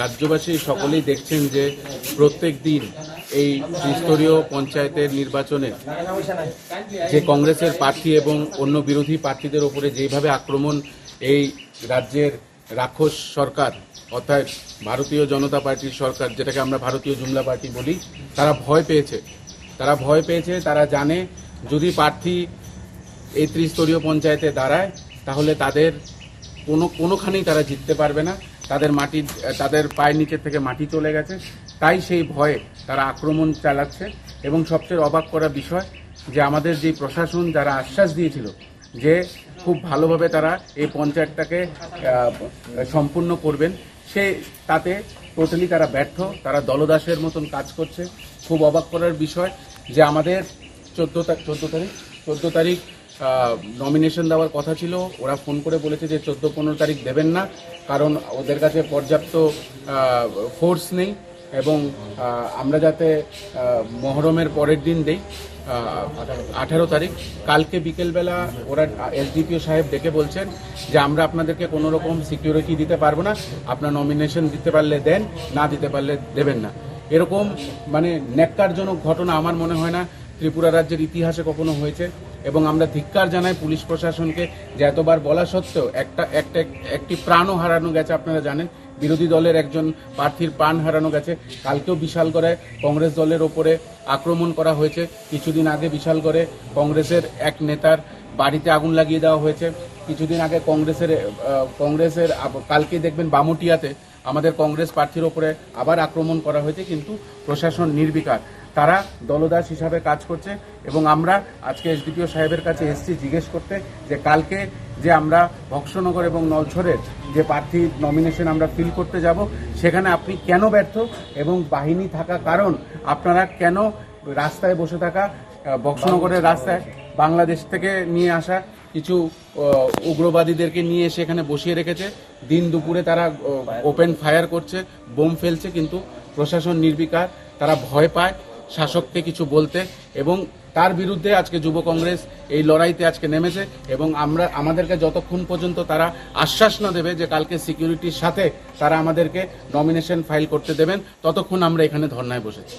রাজ্যবাসী সকলেই দেখছেন যে প্রত্যেক দিন এই ত্রিস্তরীয় পঞ্চায়েতের নির্বাচনে যে কংগ্রেসের প্রার্থী এবং অন্য বিরোধী প্রার্থীদের ওপরে যেভাবে আক্রমণ এই রাজ্যের রাক্ষস সরকার অর্থাৎ ভারতীয় জনতা পার্টির সরকার, যেটাকে আমরা ভারতীয় জুমলা পার্টি বলি, তারা ভয় পেয়েছে। তারা ভয় পেয়েছে, তারা জানে যদি প্রার্থী এই ত্রিস্তরীয় পঞ্চায়েতে দাঁড়ায়, তাহলে তাদের কোনো কোনোখানেই তারা জিততে পারবে না। তাদের মাটি, তাদের পায়ের নিচের থেকে মাটি চলে গেছে। তাই সেই ভয়ে তারা আক্রমণ চালাচ্ছে। এবং সবচেয়ে অবাক করা বিষয় যে আমাদের যে প্রশাসন যারা আশ্বাস দিয়েছিল যে খুব ভালোভাবে তারা এই পঞ্চায়েতটাকে সম্পূর্ণ করবেন, সে তাতে টোটালি তারা ব্যর্থ, তারা দলদাসের মতন কাজ করছে। খুব অবাক করার বিষয় যে আমাদের চোদ্দ চোদ্দ তারিখ চোদ্দ তারিখ নমিনেশন দেওয়ার কথা ছিল। ওরা ফোন করে বলেছে যে চোদ্দ পনেরো তারিখ দেবেন না, কারণ ওদের কাছে পর্যাপ্ত ফোর্স নেই এবং আমরা যাতে মহরমের পরের দিন দেই আঠারো তারিখ। কালকে বিকেলবেলা ওরা এসডিপিও সাহেব ডেকে বলছেন যে আমরা আপনাদেরকে কোনো রকম সিকিউরিটি দিতে পারব না, আপনার নমিনেশন দিতে পারলে দেন, না দিতে পারলে দেবেন না। এরকম মানে ন্যাক্কারজনক ঘটনা আমার মনে হয় না ত্রিপুরা রাজ্যের ইতিহাসে কখনো হয়েছে এবং আমরা ধিক্কার জানাই পুলিশ প্রশাসনকে যে এতবার বলা সত্ত্বেও একটা একটা, একটি প্রাণও হারানো গেছে, আপনারা জানেন। বিরোধী দলের একজন প্রার্থীর প্রাণ হারানো গেছে। কালকেও বিশালগড়ে কংগ্রেস দলের ওপরে আক্রমণ করা হয়েছে। কিছুদিন আগে বিশালগড়ে কংগ্রেসের এক নেতার বাড়িতে আগুন লাগিয়ে দেওয়া হয়েছে। কিছুদিন আগে কংগ্রেসের কংগ্রেসের কালকে দেখবেন বামুটিয়াতে আমাদের কংগ্রেস প্রার্থীর ওপরে আবার আক্রমণ করা হয়েছে, কিন্তু প্রশাসন নির্বিকার। তারা দলদাস হিসাবে কাজ করছে এবং আমরা আজকে এসডিপিও সাহেবের কাছে এসেছি জিজ্ঞেস করতে যে কালকে যে আমরা ভক্সনগর এবং নলছরের যে প্রার্থী নমিনেশন আমরা ফিল করতে যাব, সেখানে আপনি কেন ব্যর্থ এবং বাহিনী থাকা কারণ আপনারা কেন রাস্তায় বসে থাকা বক্সনগরের রাস্তায় বাংলাদেশ থেকে নিয়ে আসা কিছু উগ্রবাদীদেরকে নিয়ে এসে এখানে বসিয়ে রেখেছে। দিন দুপুরে তারা ওপেন ফায়ার করছে, বোম ফেলছে, কিন্তু প্রশাসন নির্বিকার, তারা ভয় পায়। শাসককে কিছু বলতে এবং তার বিরুদ্ধে আজকে যুব কংগ্রেস এই লড়াইতে আজকে নেমেছে এবং আমরা, আমাদেরকে যতক্ষণ পর্যন্ত তারা আশ্বাস না দেবে যে কালকে সিকিউরিটির সাথে তারা আমাদেরকে নমিনেশন ফাইল করতে দেবেন, ততক্ষণ আমরা এখানে ধর্নায় বসেছি।